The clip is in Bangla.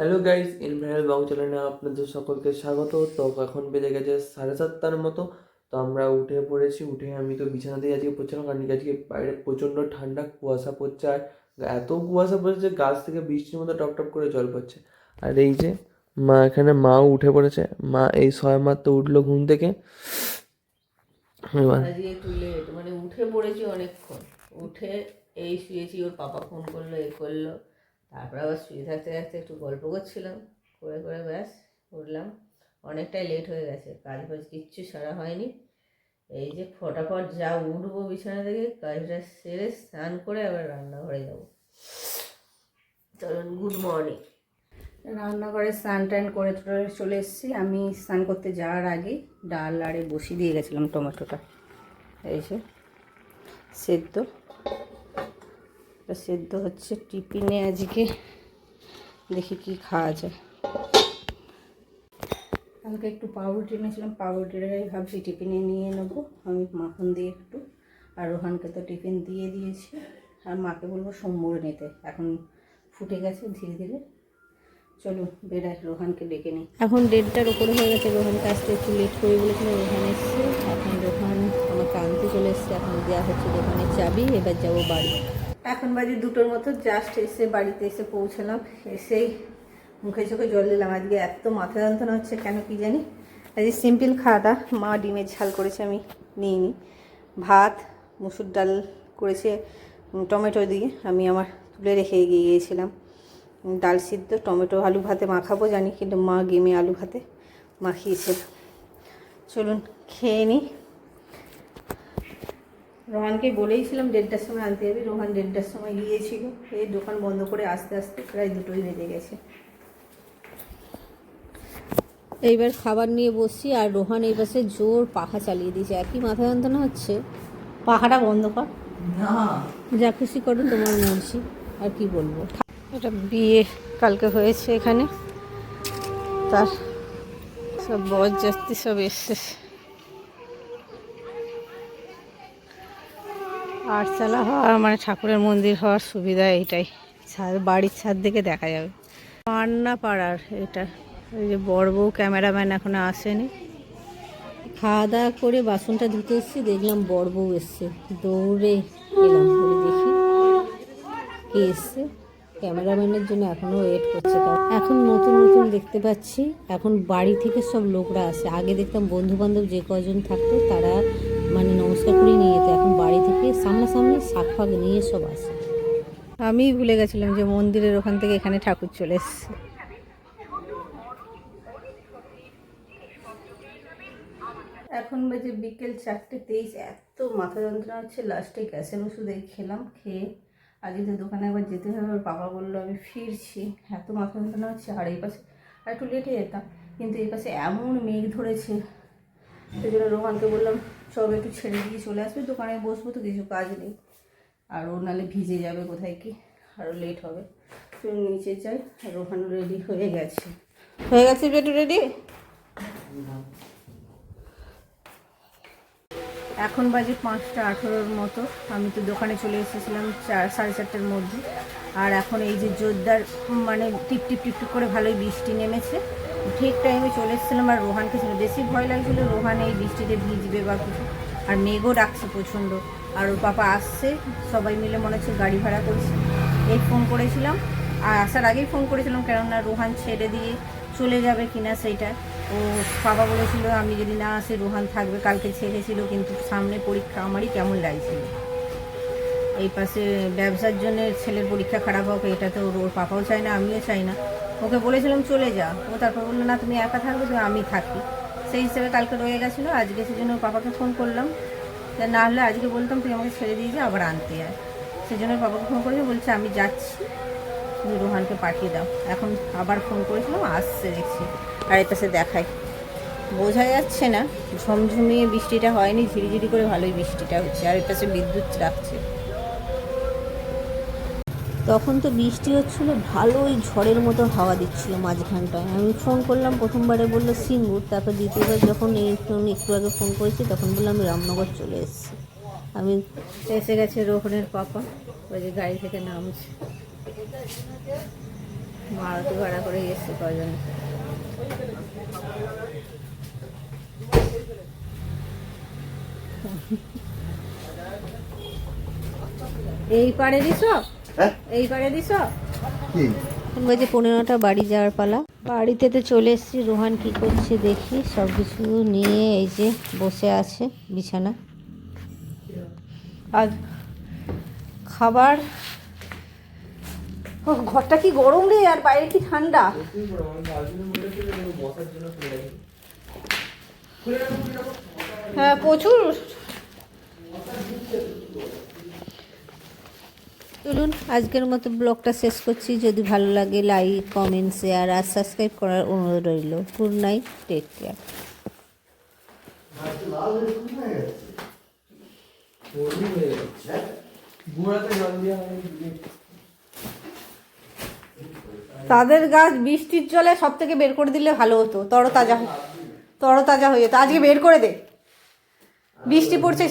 হ্যালো গাইজ ইনভ্যাল বাউ চ্যানেলে আপনাদের সকলকে স্বাগত। তো এখন বেজে গেছে সাড়ে সাতটার মতো। তো আমরা উঠে পড়েছি, উঠে আমি তো বিছানাতেই আজকে পড়ছিলাম, কারণ আজকে বাইরে প্রচণ্ড ঠান্ডা, কুয়াশা পড়ছে। আর এত কুয়াশা পড়ছে যে গাছ থেকে বৃষ্টির মতো টপ টপ করে জল পড়ছে। আর এই যে মা এখানে মাও উঠে পড়েছে। মা এই ছয় মাত্র উঠল ঘুম থেকে। মানে উঠে পড়েছি অনেকক্ষণ। উঠে এই শুয়েছি, ওর পাপা ফোন করল, এ করল। তারপর আবার শুয়ে থাকতে থাকতে একটু গল্প করছিলাম, করে করে ব্যাস উঠলাম। অনেকটাই লেট হয়ে গেছে, কাজ ফাজ কিচ্ছু সারা হয়নি। এই যে ফটাফট যা উঠবো বিছানা থেকে, কাজটা সেরে স্নান করে আবার রান্নাঘরে যাব। চলুন গুড মর্নিং রান্নাঘরে স্নান টান করে চলে এসেছি। আমি স্নান করতে যাওয়ার আগে ডাল আরে বসিয়ে দিয়ে গেছিলাম টমেটোটা। এই যে সেদ্ধ। এটা সেদ্ধ হচ্ছে টিফিনে আজকে। দেখি কি খাওয়া যায়। কালকে একটু পাউরুটি এনেছিলাম পাউরুটিটাই ভাবছি টিফিনে নিয়ে নেব। আমি মাখন দিয়ে একটু, আর রোহানকে তো টিফিন দিয়ে দিয়েছি। আর মাকে বলব সোমবার নিতে। এখন ফুটে গেছে ধীরে ধীরে। চলো, বেড়াই, রোহানকে ডেকে নিই। এখন দেড়টার উপরে হয়ে গেছে, রোহানকে আসতে একটু লেট করে বলেছিল, রোহান এসছে। এখন রোহান আমাকে আনতে চলে এসছে। এখন দেওয়া হচ্ছে দোকানের চাবি, এবার যাব বাড়ি। বাজে দুটোর মতো জাস্ট এসে বাড়িতে এসে পৌঁছলাম। এসেই মুখে চোখে জল দিলাম। আজকে এত মাথা যন্ত্রণা হচ্ছে কেন কি জানি? আজকে সিম্পল খাওয়া দাওয়া মা ডিমের ঝাল করেছে, আমি নিইনি। ভাত, মুসুর ডাল করেছে টমেটো দিয়ে। আমি আমার তুলে রেখে এগিয়ে গিয়েছিলাম। ডাল সিদ্ধ, টমেটো, আলু ভাতে মাখাবো জানি, কিন্তু মা গেমে আলু ভাতে মাখিয়েছে। চলুন, খেয়ে নিই রোহানকে বলেইছিলাম দেড়টার সময় আনতে যাবি। রোহান দেড়টার সময় গিয়েছিল। এই দোকান বন্ধ করে আস্তে আস্তে প্রায় দুটোই বেজে গেছে। এইবার খাবার নিয়ে বসছি আর রোহান এই পাশে জোর পাখা চালিয়ে দিয়েছে। একই মাথা যন্ত্রণা হচ্ছে। পাখাটা বন্ধ কর। যা খুশি করো তোমার মর্জি। আর কি বলব? এটা বিয়ে কালকে হয়েছে এখানে। তার সব বরযাত্রী সব এসছে। আটচালা হওয়ার মানে ঠাকুরের মন্দির হওয়ার সুবিধা এইটাই। ছাদ, বাড়ির ছাদ থেকে দেখা যাবে। পাড়ার এটা, ওই যে বড় বউ ক্যামেরাম্যান এখনও আসেনি। খাওয়া দাওয়া করে বাসনটা ধুতে এসেছি, দেখলাম বড় বউ এসছে। দৌড়ে দেখি এসছে। ক্যামেরাম্যানের জন্য এখনও ওয়েট করছে এখন নতুন নতুন দেখতে পাচ্ছি। এখন বাড়ি থেকে সব লোকরা আসে। আগে দেখতাম বন্ধু বান্ধব যে কজন থাকতো, তারা মানে নমস্কার করে নিয়ে যেত। এখন বাড়ি থেকে সামনাসামনি শাক ফাক নিয়ে সব আসে। আমি ভুলে গেছিলাম যে মন্দিরের ওখান থেকে এখানে ঠাকুর চলে এসছে। এখন বাজে বিকেল চারটে তেইশ এত মাথা যন্ত্রণা হচ্ছে। লাস্টে গ্যাসের ওষুধ খেলাম খেয়ে আজকে তো দোকানে একবার যেতে হবে ওর বাবা বলল আমি ফিরছি। এত মাথা যন্ত্রণা হচ্ছে। আর এই পাশে আর একটু লেটে যেতাম কিন্তু এই পাশে এমন মেঘ ধরেছে। সেই জন্য রোহানকে বললাম সব একটু ছেড়ে দিয়ে চলে আসবে, দোকানে বসবো তো, কিছু কাজ নেই। আর ও নাহলে ভিজে যাবে কোথায় কি আরও লেট হবে। তো নিচে যাই, রোহান রেডি হয়ে গেছে। হয়ে গেছে বেটু রেডি এখন বাজে পাঁচটা আঠেরোর মতো, আমি তো দোকানে চলে এসেছিলাম চার, সাড়ে চারটার মধ্যে। আর এখন এই যে জোরদার মানে টিপ টিপ টিপ টিপ করে ভালোই বৃষ্টি নেমেছে। ঠিক টাইমে চলে এসেছিলাম আর রোহানকে ছিল বেশি ভয় লাগছিল রোহান এই বৃষ্টিতে ভিজবে বা কিছু আর মেঘও ডাকছে প্রচণ্ড। আর ওর পাপা আসছে, সবাই মিলে মনে হচ্ছে গাড়ি ভাড়া করছে। এই ফোন করেছিলাম। আর আসার আগেই ফোন করেছিলাম, কেননা রোহান ছেড়ে দিয়ে চলে যাবে কিনা সেইটা। ও বাবা বলেছিল, আমি যদি না আসি, রোহান থাকবে। কালকে ছেড়েছিল কিন্তু সামনে পরীক্ষা, আমারই কেমন লাগছিল? এই পাশে ব্যবসার জন্য ছেলের পরীক্ষা খারাপ হোক এটা তো ওর পাপাও চায় না, আমিও চাই না। ওকে বলেছিলাম, চলে যা। ও তারপর বলল, না, তুমি একা থাকবে তো আমি থাকি। সেই হিসেবে কালকে রয়ে গেছিল, আজকে সেজন্য ওর পাপাকে ফোন করলাম। তা না হলে আজকে বলতাম, তুই আমাকে ছেড়ে দিয়ে যা, আবার আনতে আয়। সেই জন্য ওর পাপাকে ফোন করেছে, বলছে, আমি যাচ্ছি। তুমি রোহানকে পাঠিয়ে দাও। এখন আবার ফোন করেছিলাম, আসছে দেখছি। আর এটা সে দেখায়। বোঝা যাচ্ছে না, ঝমঝমিয়ে বৃষ্টিটা হয়নি, ঝিরিঝিরি করে ভালোই বৃষ্টিটা হচ্ছে, আর এটা সে বিদ্যুৎ রাখছে। তখন তো বৃষ্টি হচ্ছিল ভালোই ঝড়ের মতো হাওয়া দিচ্ছিল মাঝখানটায়। আমি ফোন করলাম, প্রথমবারে বলল সিঙ্গুর, তারপর দ্বিতীয়বার যখন এই একটু আগে ফোন করেছি, তখন বললাম আমি রামনগর চলে এসেছি। আমি এসে গেছে রোহনের পাপা, ওই যে গাড়ি থেকে নামছে। মারুতি ভাড়া করে এসছে কজন এই পারে দিস হ্যাঁ? এই কি? এখন পনেরোটা বাড়ি যাওয়ার পালা। বাড়িতে তো চলে এসেছি রোহান কি করছে দেখি সব কিছু নিয়ে এই যে বসে আছে বিছানা। আর খাবার? ঘরটা কি গরম রে আর বাইরে কি ঠান্ডা? হ্যাঁ প্রচুর। চলুন আজকের মতো ব্লগটা শেষ করছি। যদি ভালো লাগে লাইক কমেন্ট শেয়ার আর সাবস্ক্রাইব করার অনুরোধ রইল। গুড নাইট টেক কেয়ার তাদের গাছ বৃষ্টির জলে সব থেকে বের করে দিলে ভালো হতো। তরতাজা তরতাজা হয়ে যেত। আজকে বের করে দে। বৃষ্টি পড়ছে।